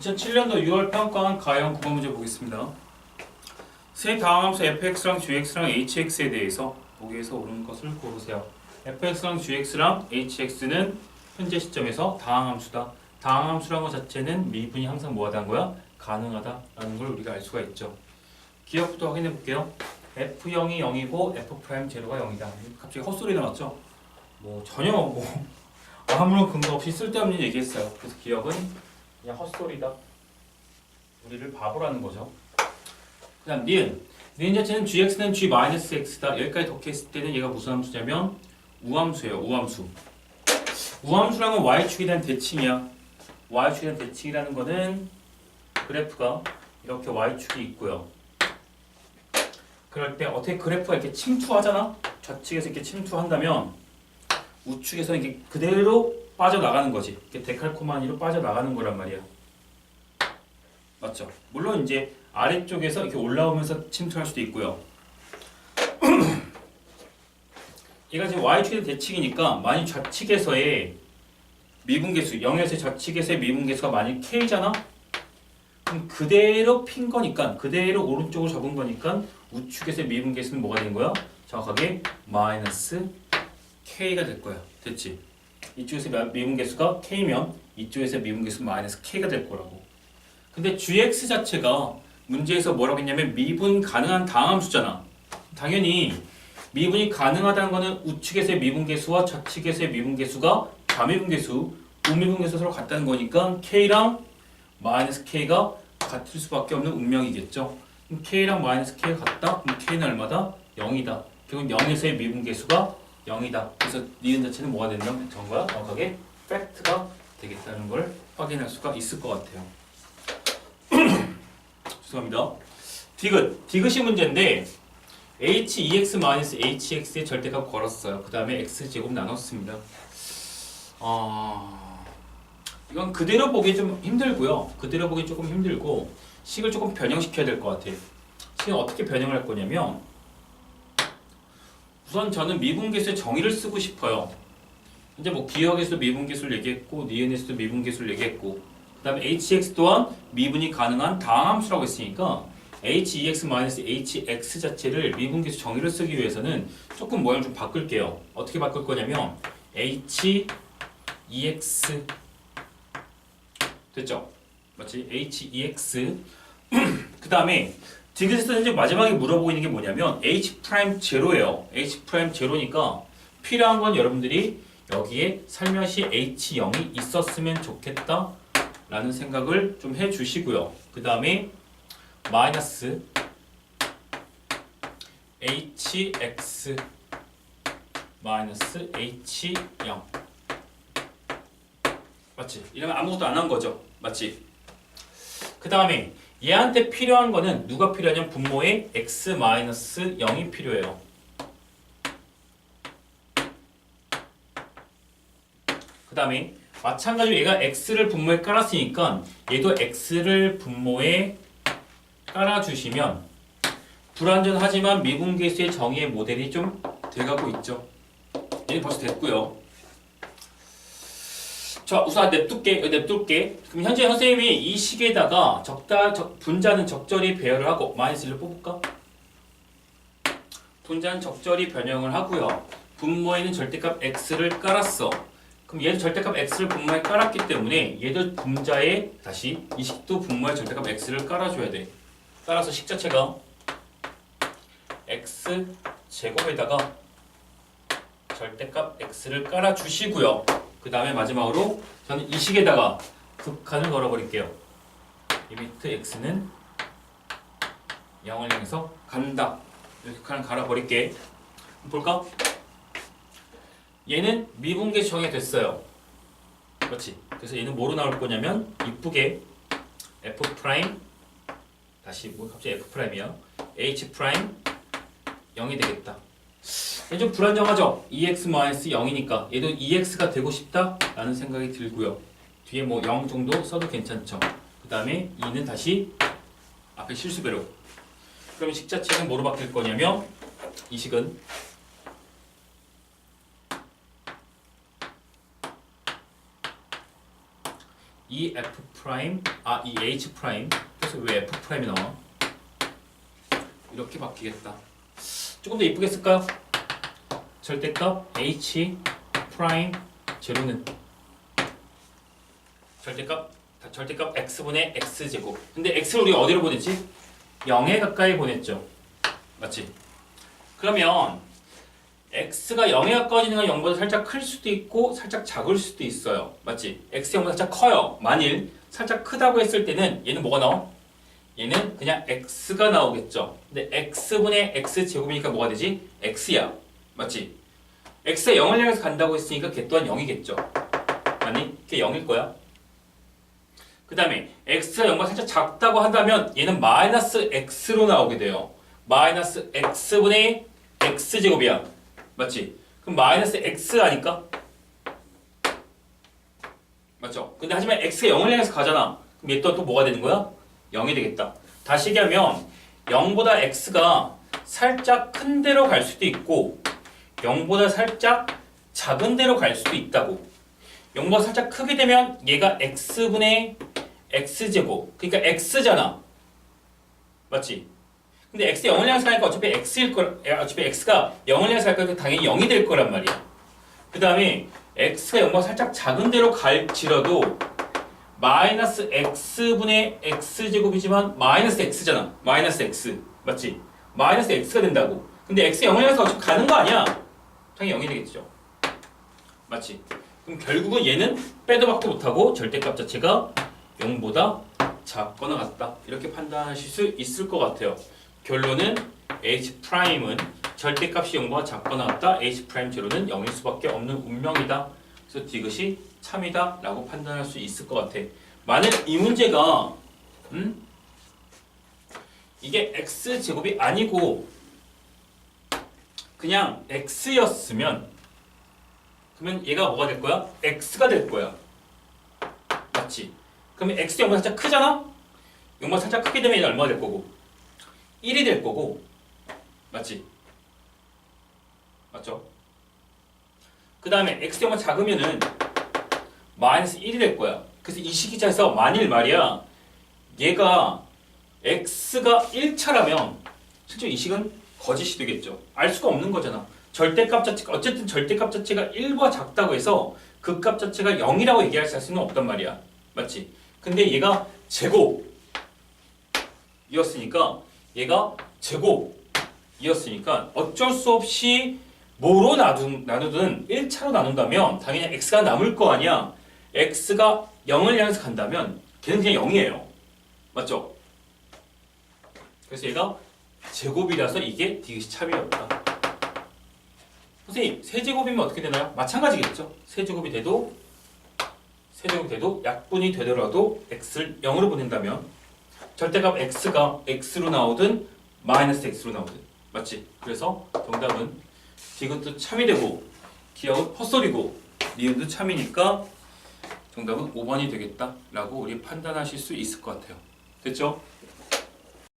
2007년도 6월 평가한 가형 9번 문제 보겠습니다. 세 다음 함수 fx랑 gx랑 hx에 대해서 보기에서 옳은 것을 고르세요. fx랑 gx랑 hx는 현재 시점에서 다항 함수다. 다항 함수라는 것 자체는 미분이 항상 뭐하다는 거야? 가능하다라는 걸 우리가 알 수가 있죠. 기억부터 확인해 볼게요. f0이 0이고 f'0가 0이다. 갑자기 헛소리 나왔죠? 뭐 전혀 뭐 아무런 근거 없이 쓸데없는 얘기했어요. 그래서 기억은 그냥 헛소리다. 우리를 바보라는 거죠. 그 다음 니은. 니은 자체는 gx는 g-x다. 여기까지 덧했을 때는 얘가 무슨 함수냐면 우함수예요. 우함수. 우함수라는 건 y축에 대한 대칭이야. y축에 대한 대칭이라는 거는 그래프가 이렇게 y축이 있고요. 그럴 때 어떻게 그래프가 이렇게 침투하잖아? 좌측에서 이렇게 침투한다면 우측에서 이렇게 그대로 빠져나가는 거지. 데칼코마니로 빠져나가는 거란 말이야. 맞죠? 물론 이제 아래쪽에서 이렇게 올라오면서 침투할 수도 있고요. 얘가 지금 y축의 대칭이니까 만약 좌측에서의 미분계수 0에서 좌측에서의 미분계수가 만약 k잖아? 그럼 그대로 핀 거니까 그대로 오른쪽으로 잡은 거니까 우측에서의 미분계수는 뭐가 된 거야? 정확하게 마이너스 k가 될 거야. 됐지? 이쪽에서 미분계수가 k면 이쪽에서 미분계수 마이너스 k가 될 거라고. 근데 gx 자체가 문제에서 뭐라고 했냐면 미분 가능한 다함수잖아. 당연히 미분이 가능하다는 거는 우측에서의 미분계수와 좌측에서의 미분계수가 좌미분계수, 우미분계수 서로 같다는 거니까 k랑 마이너스 k가 같을 수밖에 없는 운명이겠죠. k랑 마이너스 k가 같다? 그럼 k는 얼마다? 0이다. 결국 0에서의 미분계수가 0이다. 그래서 니은 자체는 뭐가 된다면 정거야 정확하게 팩트가 되겠다는 걸 확인할 수가 있을 것 같아요. 죄송합니다. 디귿. 디귿이 문제인데 h2x-hx의 절대값 걸었어요. 그 다음에 x제곱 나눴습니다. 어... 이건 그대로 보기 좀 힘들고요. 그대로 보기 조금 힘들고 식을 조금 변형시켜야 될 것 같아요. 식은 어떻게 변형을 할 거냐면 우선 저는 미분계수의 정의를 쓰고 싶어요. 이제 뭐 기억에서도 미분계수를 얘기했고 니은에서도 미분계수를 얘기했고 그 다음에 hx 또한 미분이 가능한 다함수라고 했으니까 hex-hx 자체를 미분계수 정의를 쓰기 위해서는 조금 모양을 좀 바꿀게요. 어떻게 바꿀 거냐면 h ex 됐죠? 맞지? h ex 그 다음에 디귿에서 현재 마지막에 물어보고 있는 게 뭐냐면 h 프라임 제로예요. h 프라임 제로니까 필요한 건 여러분들이 여기에 살며시 h 0이 있었으면 좋겠다 라는 생각을 좀 해주시고요. 그 다음에 마이너스 hx 마이너스 h0 맞지? 이러면 아무것도 안 한 거죠. 맞지? 그 다음에 얘한테 필요한 거는 누가 필요하냐면 분모의 x 마이너스 0이 필요해요. 그 다음에 마찬가지로 얘가 x를 분모에 깔았으니까 얘도 x를 분모에 깔아주시면 불완전하지만 미분계수의 정의의 모델이 좀 돼가고 있죠. 얘는 벌써 됐고요. 자, 우선 냅둘게, 냅둘게. 그럼 현재 선생님이 이 식에다가 적다, 적, 분자는 적절히 배열을 하고 마이너스를 뽑을까? 분자는 적절히 변형을 하고요. 분모에는 절대값 x를 깔았어. 그럼 얘도 절대값 x를 분모에 깔았기 때문에 얘도 분자에 다시 이 식도 분모에 절대값 x를 깔아줘야 돼. 따라서 식 자체가 x 제곱에다가 절대값 x를 깔아주시고요. 그 다음에 마지막으로 저는 이 식에다가 극한을 걸어버릴게요. 리미트 x는 0을 향해서 간다. 이렇게 극한을 갈아버릴게. 볼까? 얘는 미분계 정이 됐어요. 그렇지. 그래서 얘는 뭐로 나올 거냐면 이쁘게 f 프라임 다시 뭐 갑자기 f 프라임이야. h 프라임 0이 되겠다. 얘좀 불안정하죠? 2x-0이니까 얘도 2x가 되고 싶다라는 생각이 들고요. 뒤에 뭐 0 정도 써도 괜찮죠. 그 다음에 2는 다시 앞에 실수배로. 그럼 식 자체는 뭐로 바뀔 거냐면 이 식은 이 F 프라임 아이 H 프라임 그래서 왜 F 프라임이 나와? 이렇게 바뀌겠다. 조금 더 이쁘게 쓸까요? 절대값 H 프라임 제로는 절대값 다 절대값 x분의 x 제곱. 근데 x를 우리가 어디로 보냈지? 0에 가까이 보냈죠. 맞지? 그러면 x가 0에 가까워지는 건 0보다 살짝 클 수도 있고 살짝 작을 수도 있어요. 맞지? x 0보다 살짝 커요. 만일 살짝 크다고 했을 때는 얘는 뭐가 나와? 얘는 그냥 x가 나오겠죠. 근데 x분의 x 제곱이니까 뭐가 되지? x야. 맞지? x가 0을 향해서 간다고 했으니까 걔 또한 0이겠죠. 아니, 걔 0일 거야. 그 다음에 x가 0보다 살짝 작다고 한다면 얘는 마이너스 x로 나오게 돼요. 마이너스 x분의 x제곱이야. 맞지? 그럼 마이너스 x 아니까? 맞죠? 근데 하지만 x가 0을 향해서 가잖아. 그럼 얘또또 뭐가 되는 거야? 0이 되겠다. 다시 얘기하면 0보다 x가 살짝 큰 데로 갈 수도 있고 0보다 살짝 작은 데로 갈 수도 있다고. 0보다 살짝 크게 되면 얘가 x분의 x제곱. 그러니까 x잖아. 맞지? 근데 x 0을 향해서 가니까 어차피 x일 거 어차피 x가 0을 향해서 갈 거니까 당연히 0이 될 거란 말이야. 그 다음에 x가 0보다 살짝 작은 데로 갈지라도 마이너스 x분의 x제곱이지만 마이너스 x잖아. 마이너스 x. 맞지? 마이너스 x가 된다고. 근데 x 0을 향해서 어차피 가는 거 아니야. 당연히 0이 되겠죠. 맞지? 그럼 결국은 얘는 빼도 박도 못하고 절대값 자체가 0보다 작거나 같다. 이렇게 판단하실 수 있을 것 같아요. 결론은 h 프라임은 절대값이 0보다 작거나 같다. h 프라임 제로는 0일 수밖에 없는 운명이다. 그래서 디귿이 참이다 라고 판단할 수 있을 것 같아. 만약 이 문제가 음? 이게 x 제곱이 아니고 그냥 x였으면 그러면 얘가 뭐가 될 거야? x가 될 거야. 맞지? 그러면 x 0보다 살짝 크잖아? 0보다 살짝 크게 되면 얘는 얼마가 될 거고? 1이 될 거고. 맞지? 맞죠? 그 다음에 x 0보다 작으면은 마이너스 1이 될 거야. 그래서 이 식이차에서 만일 말이야 얘가 x가 1차라면 실제 이 식은 거짓이 되겠죠. 알 수가 없는 거잖아. 절대값 자체가 어쨌든 절대값 자체가 1보다 작다고 해서 그 값 자체가 0이라고 얘기할 수는 없단 말이야. 맞지? 근데 얘가 제곱이었으니까 얘가 제곱이었으니까 어쩔 수 없이 뭐로 나누, 나누든 1차로 나눈다면 당연히 x가 남을 거 아니야. X가 0을 향해서 간다면 걔는 그냥 0이에요. 맞죠? 그래서 얘가 제곱이라서 이게 디귿이 참이었다. 선생님, 세제곱이면 어떻게 되나요? 마찬가지겠죠. 세제곱이 돼도 세제곱이 돼도 약분이 되더라도 x를 0으로 보낸다면 절대값 x가 x로 나오든 마이너스 x로 나오든 맞지? 그래서 정답은 디귿도 참이 되고 기억은 헛소리고 니은도 참이니까 정답은 5번이 되겠다라고 우리 판단하실 수 있을 것 같아요. 됐죠?